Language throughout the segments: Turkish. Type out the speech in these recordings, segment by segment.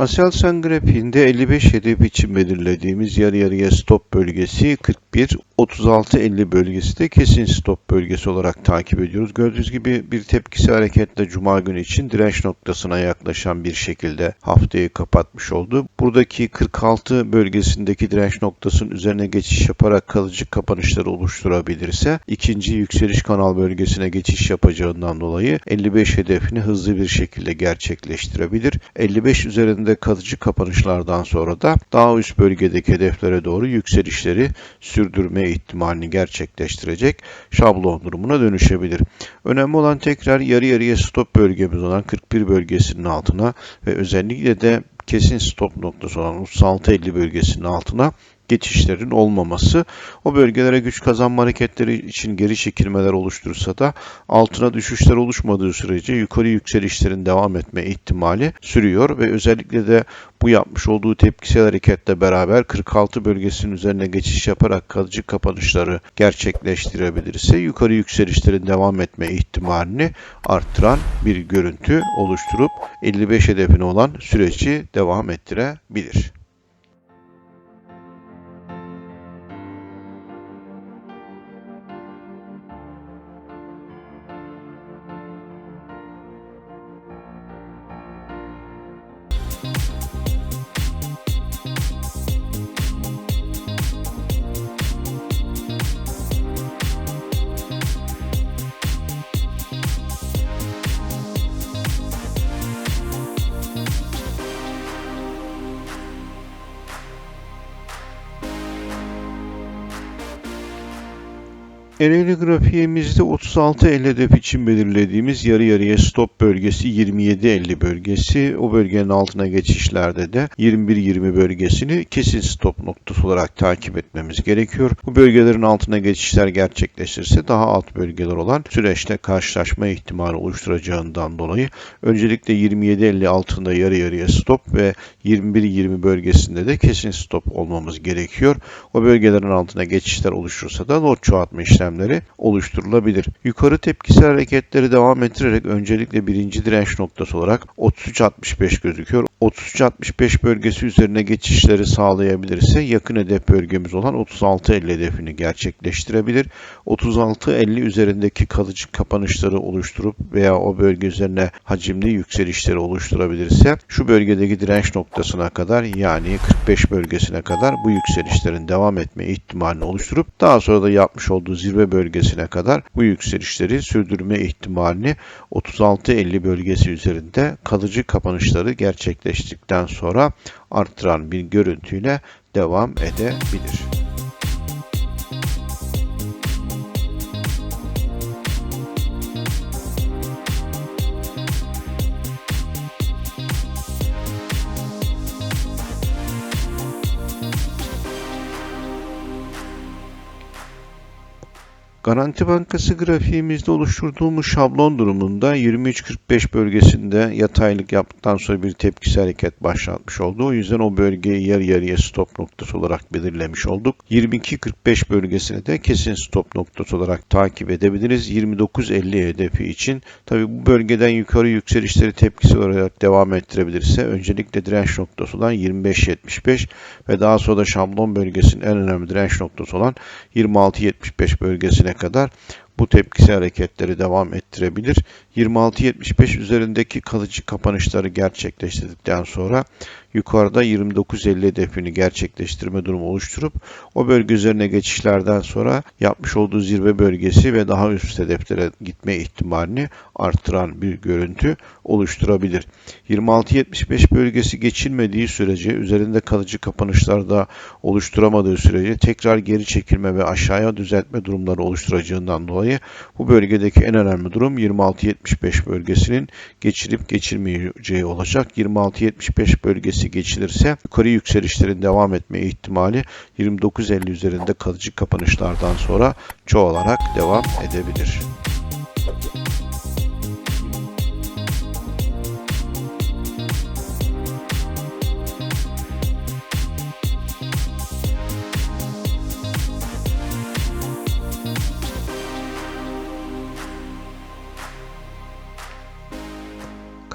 Aselsan grafiğinde 55 hedef için belirlediğimiz yarı yarıya stop bölgesi 41, 36-50 bölgesi de kesin stop bölgesi olarak takip ediyoruz. Gördüğünüz gibi bir tepkisi hareketle Cuma günü için direnç noktasına yaklaşan bir şekilde haftayı kapatmış oldu. Buradaki 46 bölgesindeki direnç noktasının üzerine geçiş yaparak kalıcı kapanışları oluşturabilirse ikinci yükseliş kanal bölgesine geçiş yapacağından dolayı 55 hedefini hızlı bir şekilde gerçekleştirebilir. 55 üzerinde kalıcı kapanışlardan sonra da daha üst bölgedeki hedeflere doğru yükselişleri sürdürme ihtimalini gerçekleştirecek şablon durumuna dönüşebilir. Önemli olan tekrar yarı yarıya stop bölgemiz olan 41 bölgesinin altına ve özellikle de kesin stop noktası olan 36-50 bölgesinin altına geçişlerin olmaması. O bölgelere güç kazanma hareketleri için geri çekilmeler oluşturursa da altına düşüşler oluşmadığı sürece yukarı yükselişlerin devam etme ihtimali sürüyor ve özellikle de bu yapmış olduğu tepkisel hareketle beraber 46 bölgesinin üzerine geçiş yaparak kalıcı kapanışları gerçekleştirebilirse yukarı yükselişlerin devam etme ihtimalini arttıran bir görüntü oluşturup 55 hedefine olan süreci devam ettirebilir. Ereğli grafiğimizde 36.50 hedef için belirlediğimiz yarı yarıya stop bölgesi 27.50 bölgesi. O bölgenin altına geçişlerde de 21.20 bölgesini kesin stop noktası olarak takip etmemiz gerekiyor. Bu bölgelerin altına geçişler gerçekleşirse daha alt bölgeler olan süreçte karşılaşma ihtimali oluşturacağından dolayı öncelikle 27.50 altında yarı yarıya stop ve 21.20 bölgesinde de kesin stop olmamız gerekiyor. O bölgelerin altına geçişler oluşursa da lot çoğaltma işlemleri oluşturulabilir. Yukarı tepkisel hareketleri devam ettirerek öncelikle birinci direnç noktası olarak 33.65 gözüküyor. 33.65 bölgesi üzerine geçişleri sağlayabilirse yakın hedef bölgemiz olan 36.50 hedefini gerçekleştirebilir. 36.50 üzerindeki kalıcı kapanışları oluşturup veya o bölge üzerine hacimli yükselişleri oluşturabilirse şu bölgedeki direnç noktasına kadar yani 45 bölgesine kadar bu yükselişlerin devam etme ihtimalini oluşturup daha sonra da yapmış olduğu zirve bölgesine kadar bu yükselişleri sürdürme ihtimalini 36-50 bölgesi üzerinde kalıcı kapanışları gerçekleştikten sonra arttıran bir görüntüyle devam edebilir. Garanti Bankası grafiğimizde oluşturduğumuz şablon durumunda 23.45 bölgesinde yataylık yaptıktan sonra bir tepkisi hareket başlatmış oldu. O yüzden o bölgeyi yarı yarıya stop noktası olarak belirlemiş olduk. 22.45 bölgesini de kesin stop noktası olarak takip edebiliriz. 29.50 hedefi için tabi bu bölgeden yukarı yükselişleri tepkisi olarak devam ettirebilirse öncelikle direnç noktası olan 25.75 ve daha sonra da şablon bölgesinin en önemli direnç noktası olan 26.75 bölgesine kadar bu tepkisi hareketleri devam ettirebilir. 26.75 üzerindeki kalıcı kapanışları gerçekleştirdikten sonra yukarıda 29.50 hedefini gerçekleştirme durumu oluşturup o bölge üzerine geçişlerden sonra yapmış olduğu zirve bölgesi ve daha üst hedeflere gitme ihtimalini artıran bir görüntü oluşturabilir. 26.75 bölgesi geçilmediği sürece üzerinde kalıcı kapanışlar da oluşturamadığı sürece tekrar geri çekilme ve aşağıya düzeltme durumları oluşturacağından dolayı bu bölgedeki en önemli durum 26.75 bölgesinin geçilip geçilmeyeceği olacak. 26.75 bölgesi geçilirse yukarı yükselişlerin devam etme ihtimali 29.50 üzerinde kalıcı kapanışlardan sonra çoğalarak devam edebilir.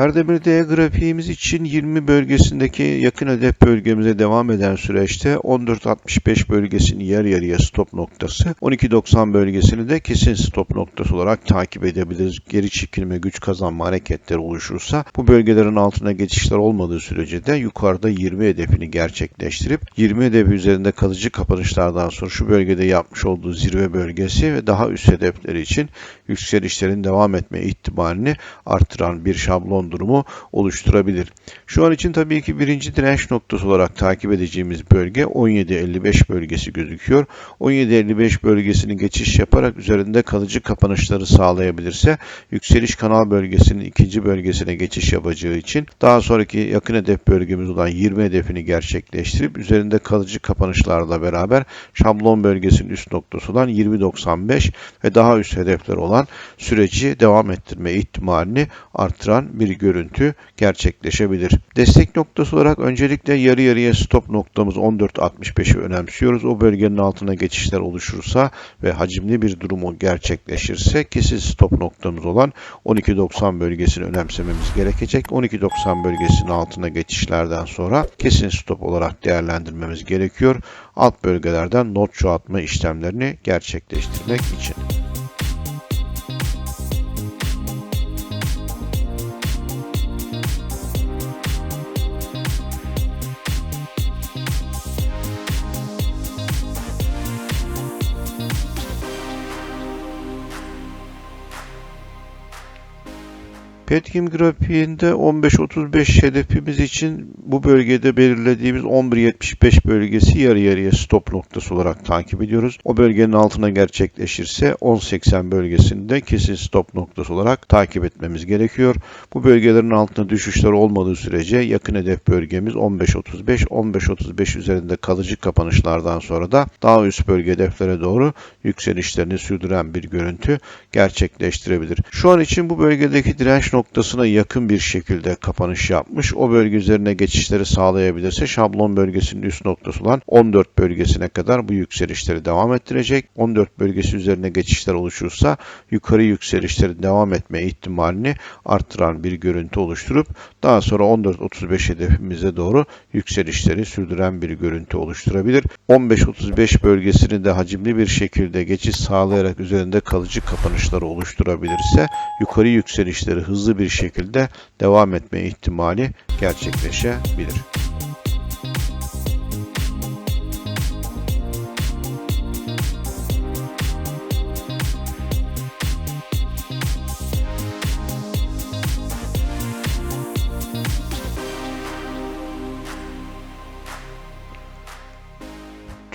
Kardemir D grafiğimiz için 20 bölgesindeki yakın hedef bölgemize devam eden süreçte 14.65 bölgesini yer yarıya stop noktası, 12.90 bölgesini de kesin stop noktası olarak takip edebiliriz. Geri çekilme, güç kazanma hareketleri oluşursa bu bölgelerin altına geçişler olmadığı sürece de yukarıda 20 hedefini gerçekleştirip 20 hedefi üzerinde kalıcı kapanışlardan sonra şu bölgede yapmış olduğu zirve bölgesi ve daha üst hedefleri için yükselişlerin devam etme ihtimalini artıran bir şablon durumu oluşturabilir. Şu an için tabii ki birinci direnç noktası olarak takip edeceğimiz bölge 17.55 bölgesi gözüküyor. 17.55 bölgesini geçiş yaparak üzerinde kalıcı kapanışları sağlayabilirse yükseliş kanal bölgesinin ikinci bölgesine geçiş yapacağı için daha sonraki yakın hedef bölgemiz olan 20 hedefini gerçekleştirip üzerinde kalıcı kapanışlarla beraber şablon bölgesinin üst noktası olan 20.95 ve daha üst hedefler olan süreci devam ettirme ihtimalini artıran bir görüntü gerçekleşebilir. Destek noktası olarak öncelikle yarı yarıya stop noktamız 14.65'i önemsiyoruz. O bölgenin altına geçişler oluşursa ve hacimli bir durumu gerçekleşirse kesin stop noktamız olan 12.90 bölgesini önemsememiz gerekecek. 12.90 bölgesinin altına geçişlerden sonra kesin stop olarak değerlendirmemiz gerekiyor. Alt bölgelerden not çoğaltma işlemlerini gerçekleştirmek için. Petkim grafiğinde 15-35 hedefimiz için bu bölgede belirlediğimiz 11.75 bölgesi yarı yarıya stop noktası olarak takip ediyoruz. O bölgenin altına gerçekleşirse 10.80 bölgesinde kesin stop noktası olarak takip etmemiz gerekiyor. Bu bölgelerin altına düşüşler olmadığı sürece yakın hedef bölgemiz 15.35. 15.35 üzerinde kalıcı kapanışlardan sonra da daha üst bölge hedeflere doğru yükselişlerini sürdüren bir görüntü gerçekleştirebilir. Şu an için bu bölgedeki direnç noktasında noktasına yakın bir şekilde kapanış yapmış. O bölge üzerine geçişleri sağlayabilirse şablon bölgesinin üst noktası olan 14 bölgesine kadar bu yükselişleri devam ettirecek. 14 bölgesi üzerine geçişler oluşursa yukarı yükselişlerin devam etme ihtimalini arttıran bir görüntü oluşturup daha sonra 14.35 hedefimize doğru yükselişleri sürdüren bir görüntü oluşturabilir. 15.35 bölgesini de hacimli bir şekilde geçiş sağlayarak üzerinde kalıcı kapanışları oluşturabilirse yukarı yükselişleri hızlı bir şekilde devam etme ihtimali gerçekleşebilir.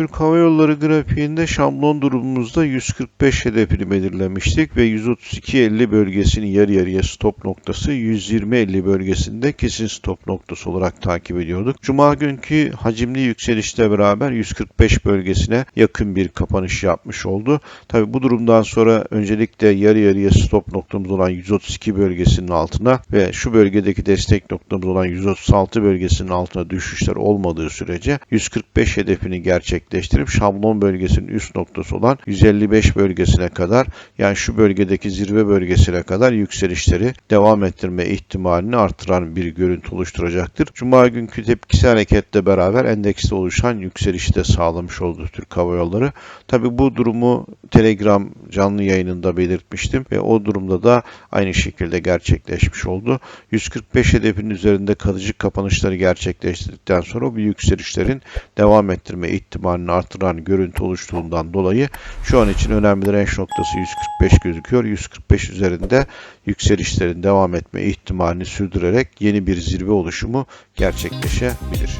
Türk Hava Yolları grafiğinde şablon durumumuzda 145 hedefini belirlemiştik ve 132.50 bölgesini yarı yarıya stop noktası 120.50 bölgesinde kesin stop noktası olarak takip ediyorduk. Cuma günkü hacimli yükselişle beraber 145 bölgesine yakın bir kapanış yapmış oldu. Tabi bu durumdan sonra öncelikle yarı yarıya stop noktamız olan 132 bölgesinin altına ve şu bölgedeki destek noktamız olan 136 bölgesinin altına düşüşler olmadığı sürece 145 hedefini gerçek gerçekleştirip şablon bölgesinin üst noktası olan 155 bölgesine kadar yani şu bölgedeki zirve bölgesine kadar yükselişleri devam ettirme ihtimalini artıran bir görüntü oluşturacaktır. Cuma günkü tepkisi hareketle beraber endekste oluşan yükselişi de sağlamış oldu Türk Hava Yolları. Tabi bu durumu Telegram canlı yayınında belirtmiştim ve o durumda da aynı şekilde gerçekleşmiş oldu. 145 hedefinin üzerinde kalıcı kapanışları gerçekleştirdikten sonra bu yükselişlerin devam ettirme ihtimali ihtimalini artıran görüntü oluştuğundan dolayı şu an için önemli direnç noktası 145 gözüküyor. 145 üzerinde yükselişlerin devam etme ihtimalini sürdürerek yeni bir zirve oluşumu gerçekleşebilir.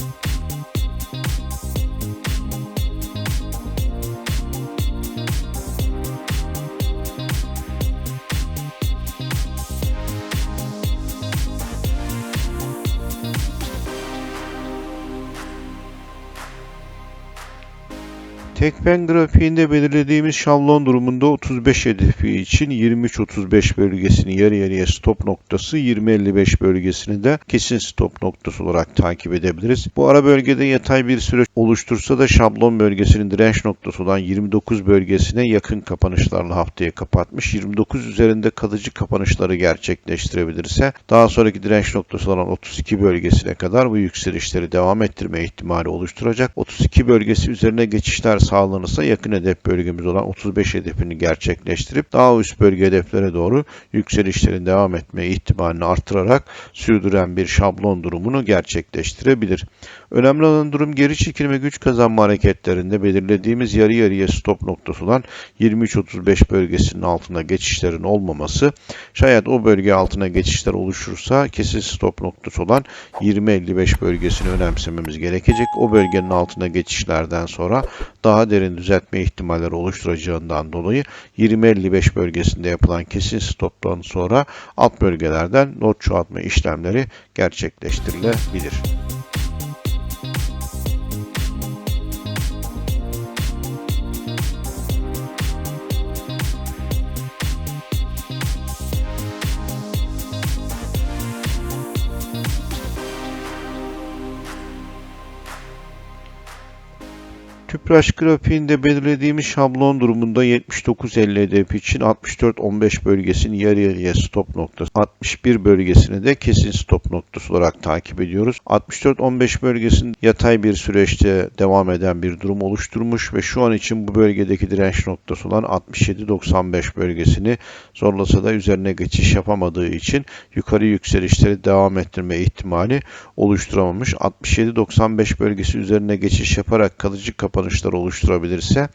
Tekfen grafiğinde belirlediğimiz şablon durumunda 35 hedefi için 23-35 bölgesini yarı yarıya stop noktası, 20-55 bölgesini de kesin stop noktası olarak takip edebiliriz. Bu ara bölgede yatay bir süreç oluştursa da şablon bölgesinin direnç noktası olan 29 bölgesine yakın kapanışlarla haftayı kapatmış. 29 üzerinde kalıcı kapanışları gerçekleştirebilirse daha sonraki direnç noktası olan 32 bölgesine kadar bu yükselişleri devam ettirme ihtimali oluşturacak. 32 bölgesi üzerine geçişler sağlanırsa yakın hedef bölgemiz olan 35 hedefini gerçekleştirip daha üst bölge hedeflere doğru yükselişlerin devam etme ihtimalini artırarak sürdüren bir şablon durumunu gerçekleştirebilir. Önemli olan durum geri çekilme güç kazanma hareketlerinde belirlediğimiz yarı yarıya stop noktası olan 23-35 bölgesinin altına geçişlerin olmaması. Şayet o bölge altına geçişler oluşursa kesin stop noktası olan 20-55 bölgesini önemsememiz gerekecek. O bölgenin altına geçişlerden sonra daha derin düzeltme ihtimalleri oluşturacağından dolayı 20-55 bölgesinde yapılan kesin stoptan sonra alt bölgelerden not çoğaltma işlemleri gerçekleştirilebilir. Tüpraş grafiğinde belirlediğimiz şablon durumunda 79.50 hedef için 64.15 bölgesini yarı yarıya stop noktası, 61 bölgesini de kesin stop noktası olarak takip ediyoruz. 64.15 bölgesinin yatay bir süreçte devam eden bir durum oluşturmuş ve şu an için bu bölgedeki direnç noktası olan 67.95 bölgesini zorlasa da üzerine geçiş yapamadığı için yukarı yükselişleri devam ettirme ihtimali oluşturamamış. 67.95 bölgesi üzerine geçiş yaparak kalıcı kapanışlar oluşturabilirse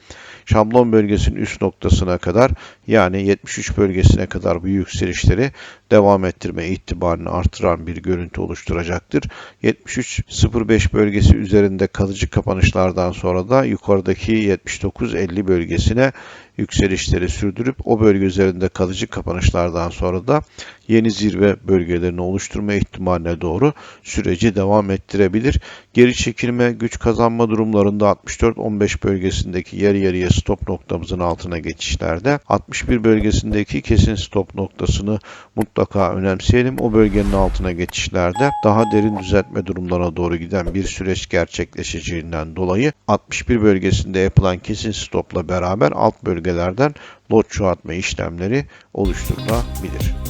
şablon bölgesinin üst noktasına kadar yani 73 bölgesine kadar bu yükselişleri devam ettirme ihtimalini artıran bir görüntü oluşturacaktır. 73.05 bölgesi üzerinde kalıcı kapanışlardan sonra da yukarıdaki 79.50 bölgesine yükselişleri sürdürüp o bölge üzerinde kalıcı kapanışlardan sonra da yeni zirve bölgelerini oluşturma ihtimaline doğru süreci devam ettirebilir. Geri çekilme, güç kazanma durumlarında 64-15 bölgesindeki yarı yarıya stop noktamızın altına geçişlerde 61 bölgesindeki kesin stop noktasını mutlaka önemseyelim. O bölgenin altına geçişlerde daha derin düzeltme durumlarına doğru giden bir süreç gerçekleşeceğinden dolayı 61 bölgesinde yapılan kesin stopla beraber alt bölgelerden lot çoğaltma işlemleri oluşturulabilir.